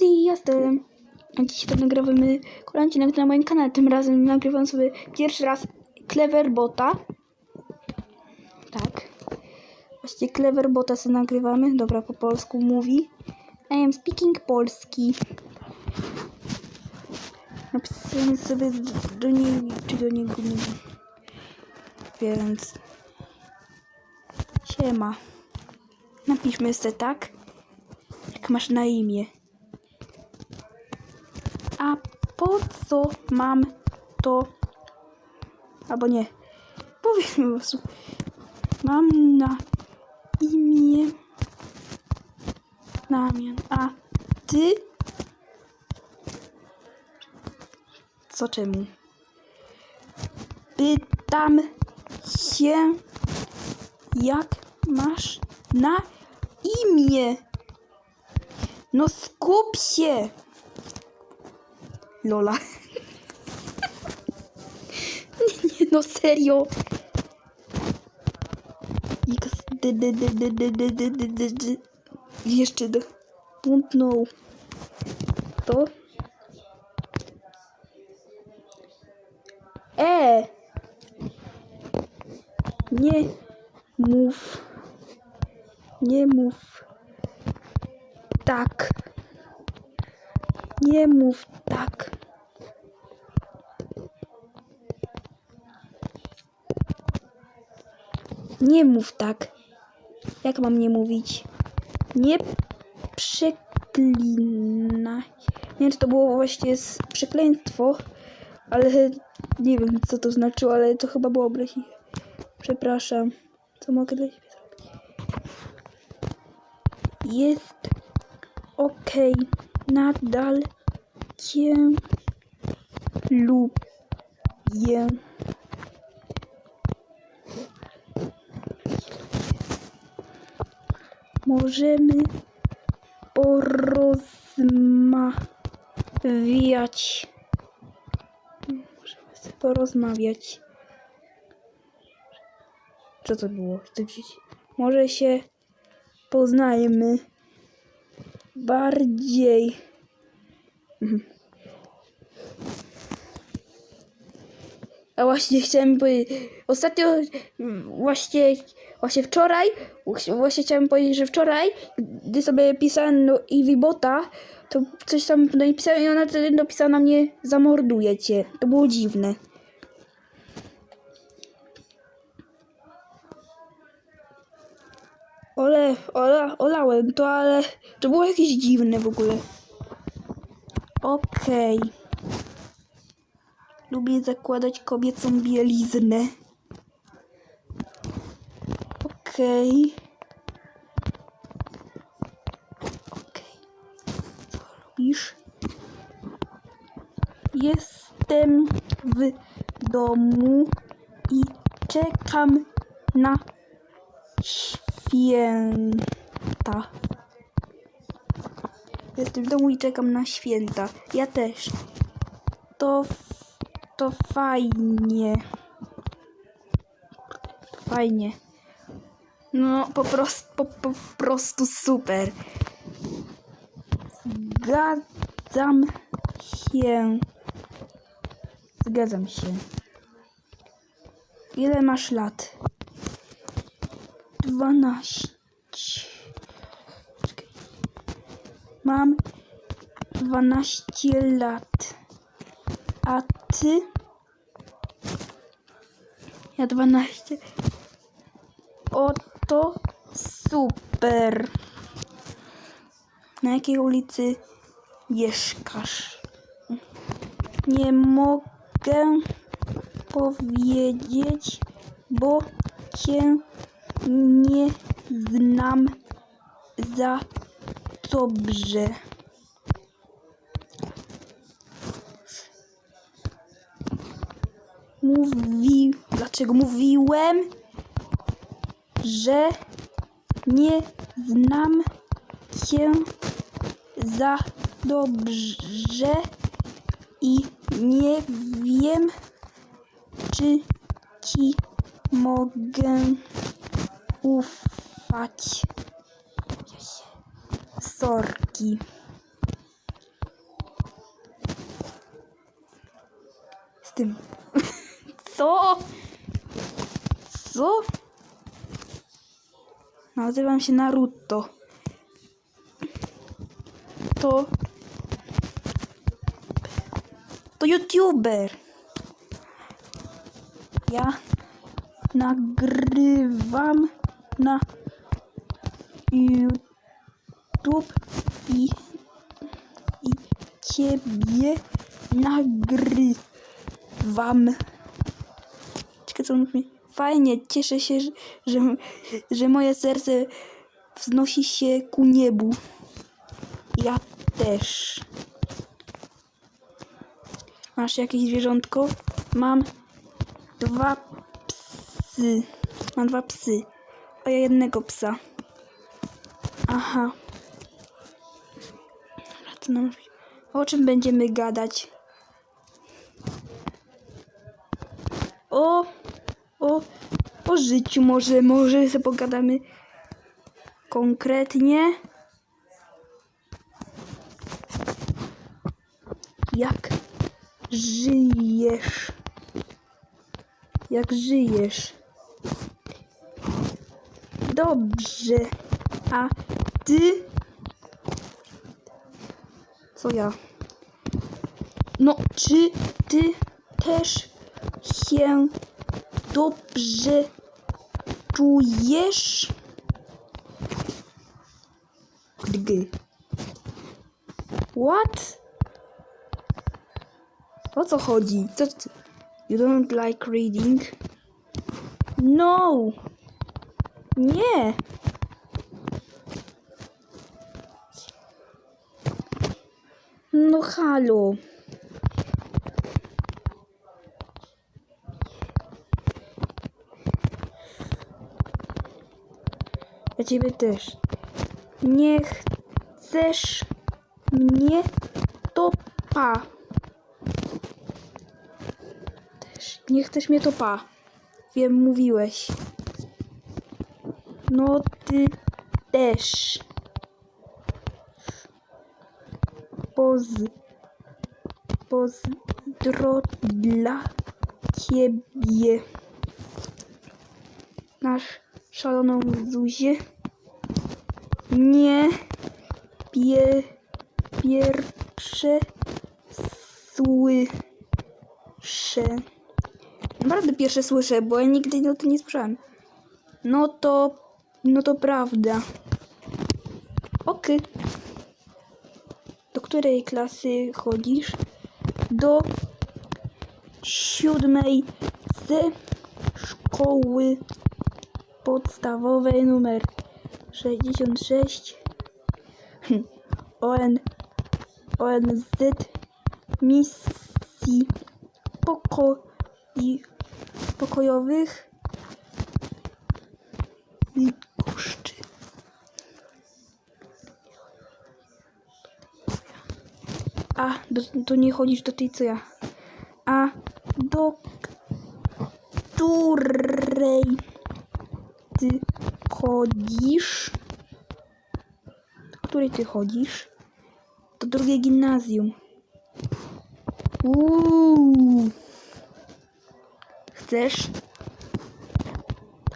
Jestem. A Dziś to nagrywamy kolejny odcinek na moim kanale. Tym razem nagrywam sobie pierwszy raz Cleverbota. Tak. Właściwie Cleverbota sobie nagrywamy. Dobra, po polsku mówi. I am speaking polski. Napisałem sobie do niej, czy do niego, nie wiem. Więc... Siema. Napiszmy sobie tak, jak masz na imię. A po co mam to? Albo nie. Powiedzmy po prostu. Mam na imię. A ty? Co czemu? Pytam się, jak masz na imię? No skup się! Lola. nie, nie, no serio. Jeszcze do... Don't. To? E! Nie mów. Nie mów. Tak. Nie mów tak. Nie mów tak. Jak mam nie mówić? Nie przeklinaj. Nie wiem, czy to było właśnie z przekleństwo, ale nie wiem, co to znaczyło, ale to chyba było obraźliwe. Przepraszam. Co mogę dla siebie zrobić? Jest okej. Nadal cię lubię. Możemy porozmawiać. Możemy sobie porozmawiać. Co to było? Może się poznajmy bardziej. A właśnie chciałem powiedzieć, ostatnio właśnie, właśnie wczoraj, właśnie chciałem powiedzieć, że wczoraj, gdy sobie pisałem do Eevee Bota, to coś tam napisałem i ona wtedy dopisała na mnie zamorduję cię. To było dziwne. Ole, ola, olałem to, ale to było jakieś dziwne w ogóle. Okej. Lubię zakładać kobiecą bieliznę. Okej. Okej. Co robisz? Jestem w domu i czekam na święta. Jestem w domu i czekam na święta. Ja też. To, to fajnie. Fajnie. No, po prostu, po, po prostu super. Zgadzam się. Zgadzam się. Ile masz lat? Dwanaście. Czekaj. Mam 12 lat. A ty? Ja 12. Oto super. Na jakiej ulicy mieszkasz? Nie mogę powiedzieć, bo cię nie znam za dobrze. Mówi... Dlaczego mówiłem, że nie znam cię za dobrze i nie wiem, czy ci mogę Sorki. Sorki. Z tym. Co? Co? Nazywam się Naruto. To... To youtuber. Ja nagrywam na YouTube i, i ciebie nagrywam. Czekaj, co on mówi? Fajnie, cieszę się, że, że, że moje serce wznosi się ku niebu. Ja też. Masz jakieś zwierzątko? Mam dwa psy. Mam dwa psy. A ja jednego psa. Aha. O czym będziemy gadać? O, o, o życiu może, może sobie pogadamy konkretnie. Jak żyjesz? Jak żyjesz? Dobrze. A ty? Co ja? No, czy ty też się dobrze czujesz? Gdy. What? O co chodzi? Co ty? You don't like reading? No! Nie! No halo. Ja ciebie też. Nie chcesz mnie to pa. Też. Nie chcesz mnie to pa. Wiem, mówiłeś. No ty też. Poz... Pozdro dla ciebie. Nasz szaloną Zuzię. Nie pie, pierwsze słyszę. Naprawdę pierwsze słyszę, bo ja nigdy o tym nie słyszałem. No to, no to prawda. Okej. Do której klasy chodzisz? Do siódmej C szkoły podstawowej numer 66 Hm. ON ONZ misji pokoi pokojowych A, do, to nie chodzisz do tej co ja. A do której ty chodzisz? Do której ty chodzisz? Do drugie gimnazjum. Uuu. Chcesz?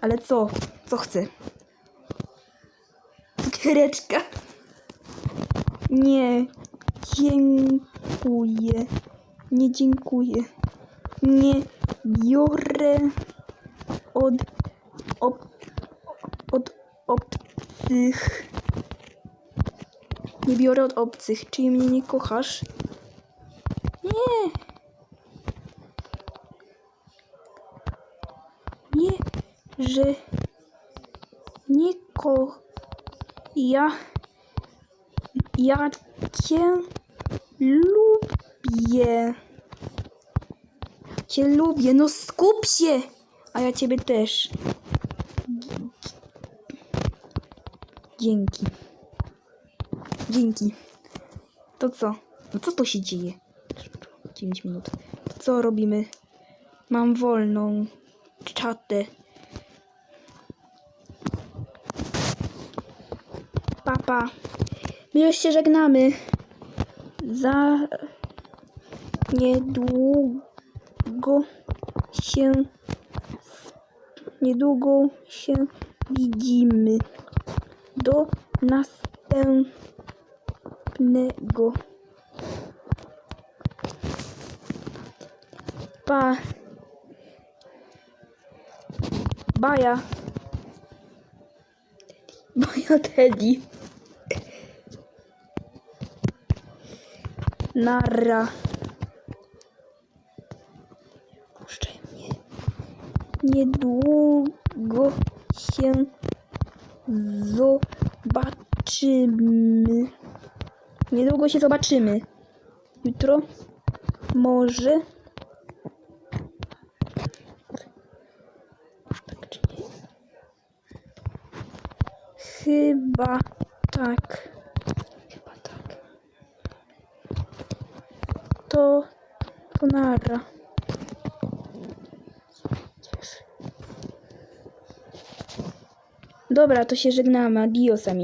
Ale co? Co chcę? Cukiereczka. Nie. Dziękuję. Nie dziękuję. Nie biorę od, ob, od obcych. Nie biorę od obcych. Czyli mnie nie kochasz? Nie. Nie, że nie ko... Ja... Ja cię lubię. Cię lubię, no skup się! A ja ciebie też. Dzięki. Dzięki. To co? No co to się dzieje? 9 minut. To co robimy? Mam wolną czatę. Papa. My już się żegnamy. Za niedługo się niedługo się widzimy. Do następnego. Pa. Baja. Baja Teddy. Nara. Puszczaj mnie. Niedługo się zobaczymy. Niedługo się zobaczymy. Jutro? Może? Tak? Chyba tak. Chyba tak. To, to nara. Dobra, to się żegnamy. Adios, amigo.